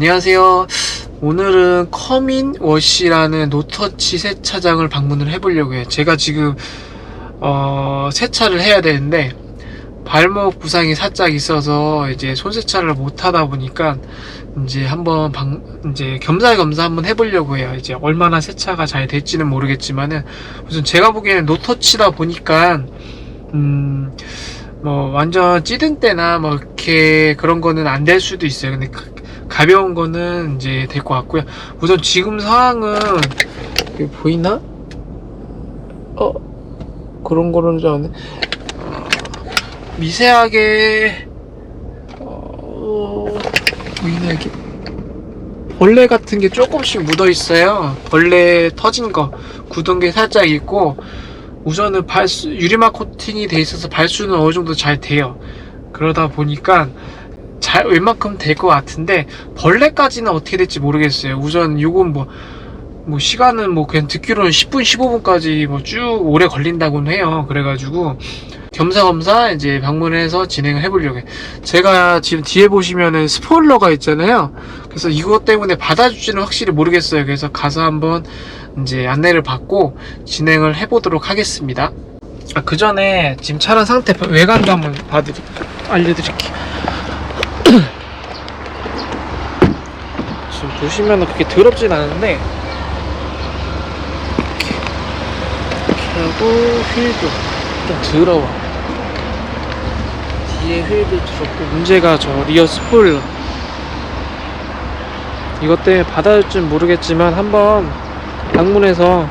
안녕하세요. 오늘은 커민 워시라는 노터치 세차장을 방문을 해보려고 해요. 제가 지금 어, 세차를 해야 되는데 발목 부상이 살짝 있어서 이제 손 세차를 못 하다 보니까 이제 한번 방, 이제 겸사겸사 한번 해보려고 해요. 이제 얼마나 세차가 잘 될지는 모르겠지만은 우선 제가 보기에는 노터치다 보니까 음, 뭐 완전 찌든 때나 뭐 이렇게 그런 거는 안 될 수도 있어요. 근데 가, 가벼운 거는 이제 될 것 같고요. 우선 지금 상황은 보이나? 어 그런 거는 줄 알았네. 어, 미세하게 어, 보이나 이게 벌레 같은 게 조금씩 묻어 있어요. 벌레 터진 거 굳은 게 살짝 있고 우선은 발수 유리막 코팅이 돼 있어서 발수는 어느 정도 잘 돼요. 그러다 보니까 잘 웬만큼 될 것 같은데 벌레까지는 어떻게 될지 모르겠어요. 우선 요건 뭐, 뭐 시간은 뭐 그냥 듣기로는 10분 15분까지 뭐 쭉 오래 걸린다고는 해요. 그래가지고 겸사겸사 이제 방문해서 진행을 해보려고 해요. 제가 지금 뒤에 보시면은 스포일러가 있잖아요. 그래서 이것 때문에 받아줄지는 확실히 모르겠어요. 그래서 가서 한번 이제 안내를 받고 진행을 해보도록 하겠습니다. 아, 그 전에 지금 차량 상태 외관도 한번 봐드리, 알려드릴게요. 지금 보시면은 그렇게 더럽진 않은데 이렇게 하고 휠도 좀 더러워. 뒤에 휠도 더럽고 문제가 저 리어 스포일러. 이것 때문에 받아줄 줄 모르겠지만 한번 방문해서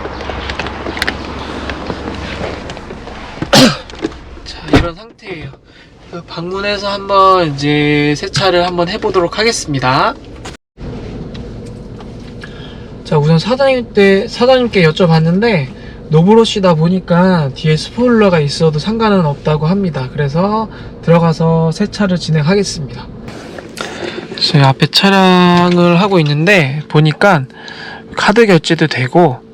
자 이런 상태예요. 그 방문해서 한번 이제 세차를 한번 해보도록 하겠습니다. 자 우선 사장님 때 사장님께 여쭤봤는데 노브로시다 보니까 뒤에 스포일러가 있어도 상관은 없다고 합니다. 그래서 들어가서 세차를 진행하겠습니다. 저희 앞에 차량을 하고 있는데 보니까 카드 결제도 되고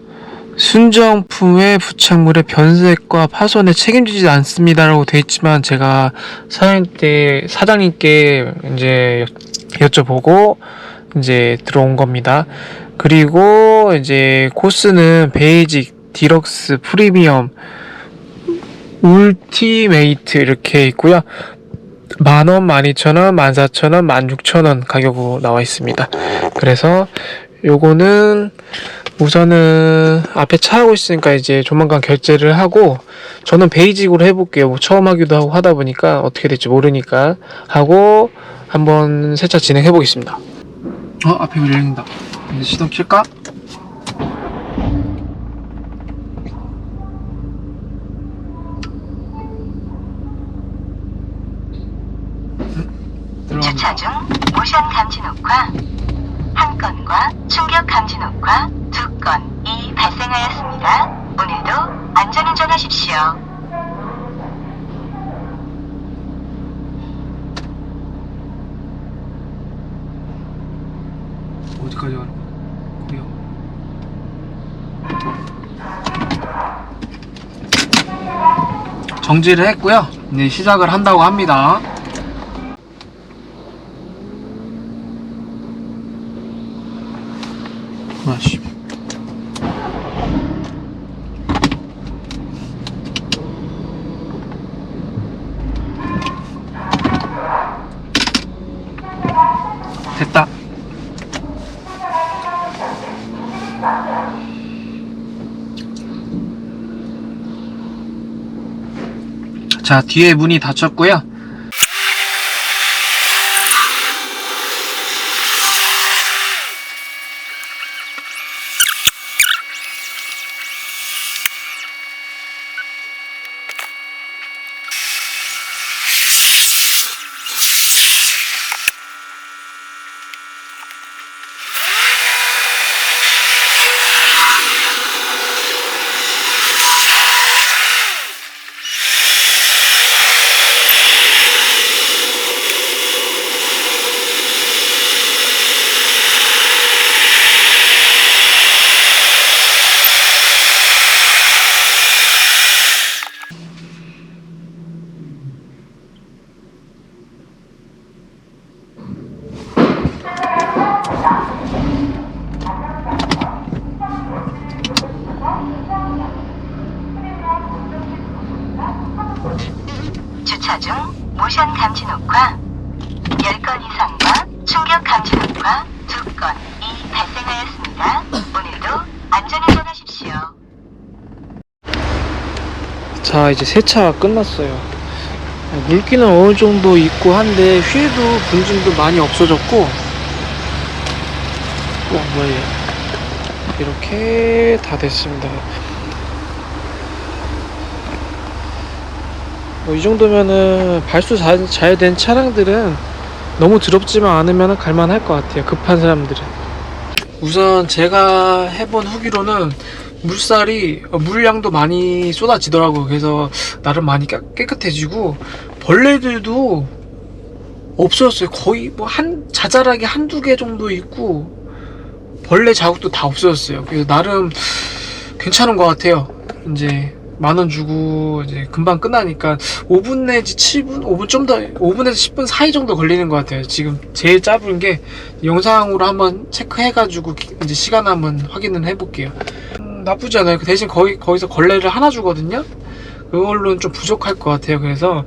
순정품의 부착물의 변색과 파손에 책임지지 않습니다라고 돼 있지만 제가 사장님께 사장님께 이제 여쭤보고 이제 들어온 겁니다. 그리고 이제 코스는 베이직, 디럭스, 프리미엄, 울티메이트 이렇게 있고요. 만원, 만이천원, 만사천원, 만육천원 가격으로 나와 있습니다. 그래서 요거는 우선은 앞에 차 하고 있으니까 이제 조만간 결제를 하고 저는 베이직으로 해볼게요. 뭐 처음 하기도 하고 하다 보니까 어떻게 될지 모르니까 하고 한번 세차 진행해 보겠습니다. 어 앞에 열린다. 이제 시동 킬까? 주차 들어갑니다. 중 모션 감지 녹화 한 건과 충격 감지 녹화 두 건이 발생하였습니다. 오늘도 안전운전하십시오. 어디까지 가는 거야? 정지를 했고요. 이제 시작을 한다고 합니다. 아씨. 됐다. 자, 뒤에 문이 닫혔고요. 모션 감지 녹화 10건 이상과 충격 감지 녹화 2건 이 발생하였습니다. 오늘도 안전운전하십시오. 자 이제 세차가 끝났어요 물기는 어느 정도 있고 한데 휠도 분진도 많이 없어졌고 어 뭐예요 이렇게 다 됐습니다 뭐 이 정도면은 발수 잘, 잘된 차량들은 너무 더럽지만 않으면 갈만할 것 같아요 급한 사람들은 우선 제가 해본 후기로는 물살이 어, 물량도 많이 쏟아지더라고요. 그래서 나름 많이 깨, 깨끗해지고 벌레들도 없어졌어요. 거의 뭐 한 자잘하게 한두 개 정도 있고 벌레 자국도 다 없어졌어요. 그래서 나름 괜찮은 것 같아요. 이제 만 원 주고 이제 금방 끝나니까 5분 내지 7분, 5분 좀 더 5분에서 10분 사이 정도 걸리는 것 같아요. 지금 제일 짧은 게 영상으로 한번 체크해가지고 기- 이제 시간 한번 확인을 해볼게요. 음, 나쁘지 않아요. 그 대신 거기 거기서 걸레를 하나 주거든요. 그걸로는 좀 부족할 것 같아요. 그래서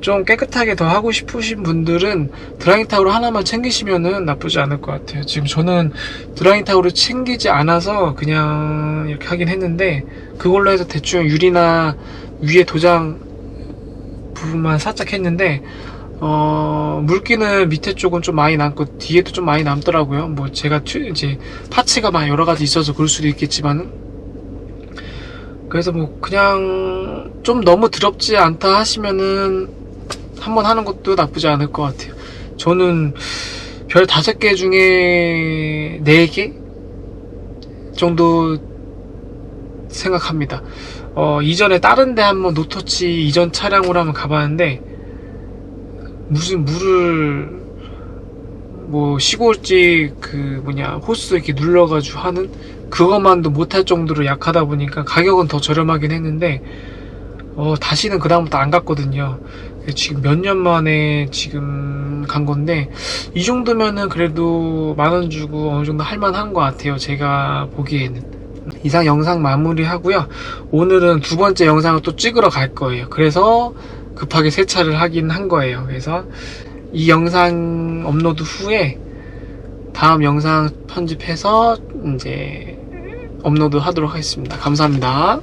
좀 깨끗하게 더 하고 싶으신 분들은 드라잉 타올 하나만 챙기시면은 나쁘지 않을 것 같아요. 지금 저는 드라잉 타올을 챙기지 않아서 그냥 이렇게 하긴 했는데 그걸로 해서 대충 유리나 위에 도장 부분만 살짝 했는데 어 물기는 밑에 쪽은 좀 많이 남고 뒤에도 좀 많이 남더라고요. 뭐 제가 튜- 이제 파츠가 막 여러 가지 있어서 그럴 수도 있겠지만은 그래서 뭐 그냥 좀 너무 더럽지 않다 하시면은 한번 하는 것도 나쁘지 않을 것 같아요. 저는 별 다섯 개 중에 네 개 정도 생각합니다. 어, 이전에 다른 데 한번 노터치 이전 차량으로 한번 가봤는데 무슨 물을 뭐 시골집 그 뭐냐 호스 이렇게 눌러가지고 하는 그것만도 못할 정도로 약하다 보니까 가격은 더 저렴하긴 했는데 어 다시는 그 다음부터 안 갔거든요. 지금 몇 년 만에 지금 간 건데 이 정도면은 그래도 만 원 주고 어느 정도 할만한 것 같아요. 제가 보기에는. 이상 영상 마무리하고요. 오늘은 두 번째 영상을 또 찍으러 갈 거예요. 그래서 급하게 세차를 하긴 한 거예요. 그래서 이 영상 업로드 후에 다음 영상 편집해서 이제 업로드 하도록 하겠습니다. 감사합니다.